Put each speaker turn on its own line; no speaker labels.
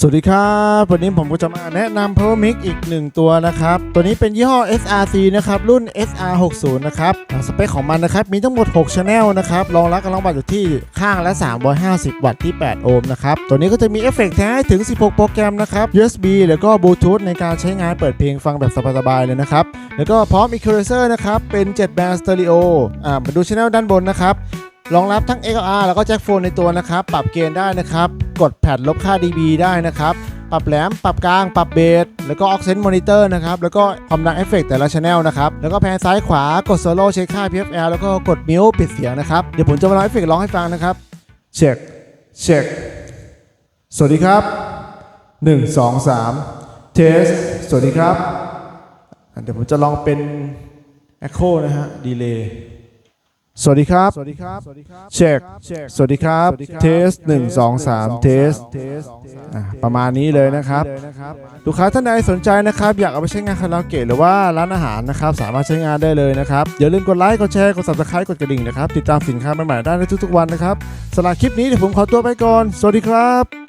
สวัสดีครับ วันนี้ผมก็จะมาแนะนำ Power Mix อีกหนึ่งตัวนะครับ ตัวนี้เป็นยี่ห้อ SRC นะครับ รุ่น SR60 นะครับอ่าสเปคของมันนะครับ มีทั้งหมด 6 Channel นะครับ รองรับกำลังวัตต์อยู่ที่ข้างละ350 วัตต์ที่ 8 โอห์มนะครับ ตัวนี้ก็จะมีเอฟเฟกต์แท้ถึง 16 โปรแกรมนะครับ USB แล้วก็บลูทูธในการใช้งานเปิดเพลงฟังแบบสบายๆเลยนะครับ แล้วก็พร้อม Equalizer นะครับ เป็น 7 แบนด์สเตอริโอ อ่ามาดู Channel ด้านบนนะครับ รองรับทั้ง XLR แล้วก็แจ็คโฟนในตัวนะครับ ปรับเกณฑ์ได้นะครับ กดแพดลบค่า dB ได้นะครับ ปรับแหลม ปรับกลาง ปรับเบส แล้วก็ออกเซนต์มอนิเตอร์นะครับ แล้วก็ความดังเอฟเฟกต์แต่ละช anel นะครับ แล้วก็แพนซ้ายขวา กดโซโล่เช็คค่า PFL แล้วก็กดมิวปิดเสียงนะครับ เดี๋ยวผมจะมาลองเอฟเฟกต์ร้องให้ฟังนะครับ เช็ค เช็ค สวัสดีครับ 1 2 3 เทส สวัสดีครับ เดี๋ยวผมจะลองเป็น Echo นะฮะ ดีเลย์ สวัสดีครับ สวัสดีครับ เช็ค สวัสดีครับ เทสหนึ่งสองสามเทสอะประมาณนี้เลยนะครับ ลูกค้าท่านใดสนใจนะครับ อยากเอาไปใช้งานคาราโอเกะหรือว่าร้านอาหารนะครับ สามารถใช้งานได้เลยนะครับ อย่าลืมกดไลค์ กดแชร์ กด subscribe กดกระดิ่งนะครับ ติดตามสินค้าใหม่ๆได้ในทุกๆวันนะครับสำหรับคลิปนี้เดี๋ยวผมขอตัวไปก่อน สวัสดีครับ